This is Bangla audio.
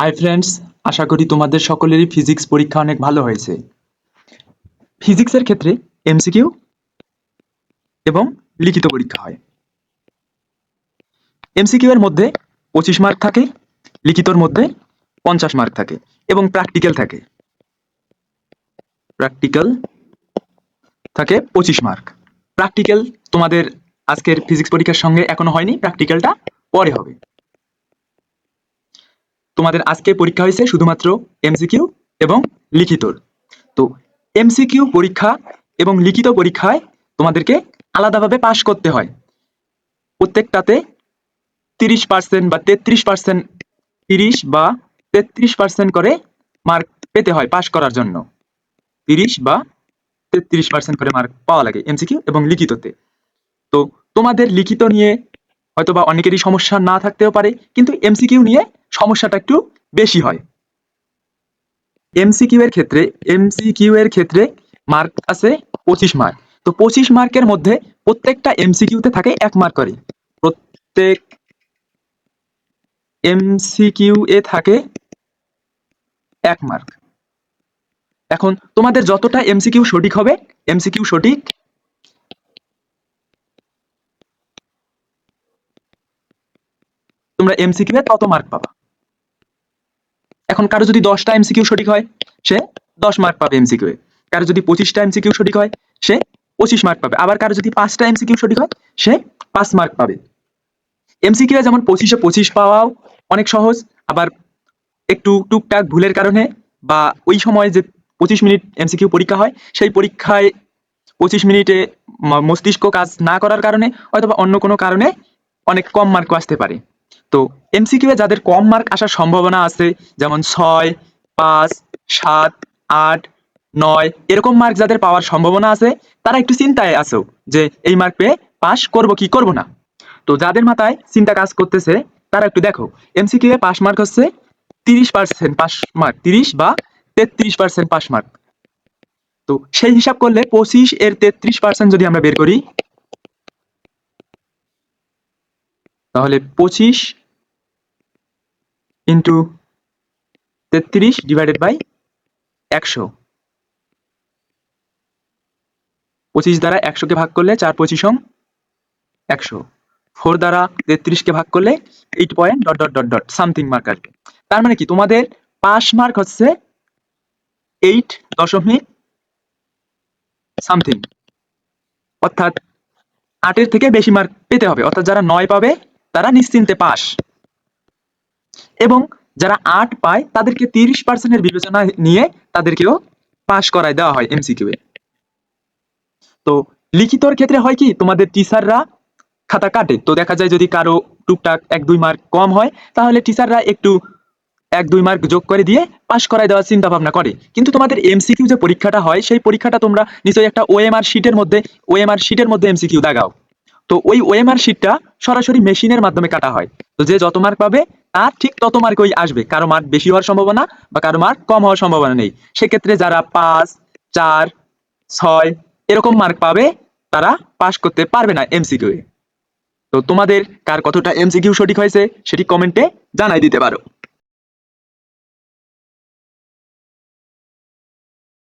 হাই ফ্রেন্ডস আশা করি তোমাদের সকলেরই ফিজিক্স পরীক্ষা অনেক ভালো হয়েছে। ফিজিক্সের ক্ষেত্রে এমসিকিউ এবং লিখিত পরীক্ষা হয়। এমসিকিউ এর মধ্যে পঁচিশ মার্ক থাকে, লিখিতর মধ্যে পঞ্চাশ মার্ক থাকে এবং প্র্যাকটিক্যাল থাকে। প্র্যাকটিক্যাল থাকে পঁচিশ মার্ক প্র্যাকটিক্যাল তোমাদের আজকের ফিজিক্স পরীক্ষার সঙ্গে এখনও হয়নি প্র্যাকটিক্যালটা পরে হবে। তোমাদের আজকে পরীক্ষা হয়েছে শুধুমাত্র এমসিকিউ এবং লিখিতর। তো এমসিকিউ পরীক্ষা এবং লিখিত পরীক্ষায় তোমাদেরকে আলাদাভাবে পাশ করতে হয়। প্রত্যেকটাতে তিরিশ পার্সেন্ট বা তেত্রিশ পার্সেন্ট তিরিশ বা তেত্রিশ পার্সেন্ট করে মার্ক পেতে হয় পাশ করার জন্য। তিরিশ বা তেত্রিশ পার্সেন্ট করে মার্ক পাওয়া লাগে এমসিকিউ এবং লিখিততে। তো তোমাদের লিখিত নিয়ে হয়তোবা অনেকেরই সমস্যা না থাকতেও পারে, কিন্তু এমসিকিউ নিয়ে সমস্যাটা একটু বেশি হয়। এমসিকিউ এর ক্ষেত্রে এমসিকিউ এর ক্ষেত্রে মার্ক আছে পঁচিশ মার্ক তো পঁচিশ মার্কের মধ্যে প্রত্যেকটা এমসিকিউতে থাকে এক মার্ক করে। প্রত্যেক এমসিকিউ এ থাকে এক মার্ক এখন তোমাদের যতটা এমসিকিউ সঠিক হবে এমসিকিউ সঠিক তোমরা এমসিকিউ এ তত মার্ক পাবা। এখন কারও যদি দশটা এমসিকিউ সঠিক হয়, সে দশ মার্ক পাবে এমসিকিউ এ। কারও যদি পঁচিশটা এমসিকিউ সঠিক হয়, সে পঁচিশ মার্ক পাবে। আবার কারও যদি পাঁচটা এমসিকিউ সঠিক হয়, সে পাঁচ মার্ক পাবে। এমসিকিউ এ যেমন পঁচিশে পঁচিশ পাওয়াও অনেক সহজ, আবার একটু টুকটাক ভুলের কারণে বা ওই সময় যে পঁচিশ মিনিট এমসিকিউ পরীক্ষা হয়, সেই পরীক্ষায় পঁচিশ মিনিটে মস্তিষ্ক কাজ না করার কারণে অথবা অন্য কোনো কারণে অনেক কম মার্ক আসতে পারে। তো এমসিকিউ এ যাদের কম মার্ক আসার সম্ভাবনা আছে, যেমন ছয়, পাঁচ, সাত, আট, নয়, এরকম মার্ক যাদের পাওয়ার সম্ভাবনা আছে, তারা একটু চিন্তায় আছো যে এই মার্ক পেয়ে পাশ করব কি করব না। তো যাদের মাথায় চিন্তা কাজ করতেছে, তারা একটু দেখো এমসিকিউ এ পাস মার্ক হচ্ছে তিরিশ পার্সেন্ট পাস মার্ক তিরিশ বা তেত্রিশ পার্সেন্ট পাস মার্ক তো সেই হিসাব করলে পঁচিশ এর তেত্রিশ পার্সেন্ট যদি আমরা বের করি, তাহলে পঁচিশ ইন্টু তেত্রিশ ডিভাইডেড বাই একশো, পঁচিশ দ্বারা একশোকে ভাগ করলে চার পঁচিশ একশো ফোর দ্বারা তেত্রিশকে ভাগ করলে eight point dot dot dot dot something mark আসবে তার মানে কি? তোমাদের পাস মার্ক হচ্ছে এইট দশমিক সামথিং অর্থাৎ আটের থেকে বেশি মার্ক পেতে হবে। অর্থাৎ যারা নয় পাবে, তারা নিশ্চিন্তে পাস। এবং যারা আট পায়, তাদেরকে তিরিশ পার্সেন্টের বিবেচনা নিয়ে তাদেরকেও পাস করায় দেওয়া হয় এমসিকিউ এ। তো লিখিতর ক্ষেত্রে হয় কি, তোমাদের টিচাররা খাতা কাটে। তো দেখা যায় যদি কারও টুকটাক এক দুই মার্ক কম হয়, তাহলে টিচাররা একটু এক দুই মার্ক যোগ করে দিয়ে পাশ করায় দেওয়ার চিন্তা ভাবনা করে। কিন্তু তোমাদের এমসিকিউ যে পরীক্ষাটা হয়, সেই পরীক্ষাটা তোমরা নিশ্চয়ই একটা ওএমআর শিটের মধ্যে ওএমআর শিটের মধ্যে এমসিকিউ দাগাও। তো ওই ওএমআর শিটটা সরাসরি মেশিনের মাধ্যমে কাটা হয়। তো যে যত মার্ক পাবে, তার ঠিক তত মার্ক ওই আসবে। কারও মার্ক বেশি হওয়ার সম্ভাবনা বা কারও মার্ক কম হওয়ার সম্ভাবনা নেই। সেক্ষেত্রে যারা পাঁচ, চার, ছয় এরকম মার্ক পাবে, তারা পাশ করতে পারবে না এমসিকিউ তো তোমাদের কার কতটা এমসিকিউ সঠিক হয়েছে, সেটি কমেন্টে জানাই দিতে পারো।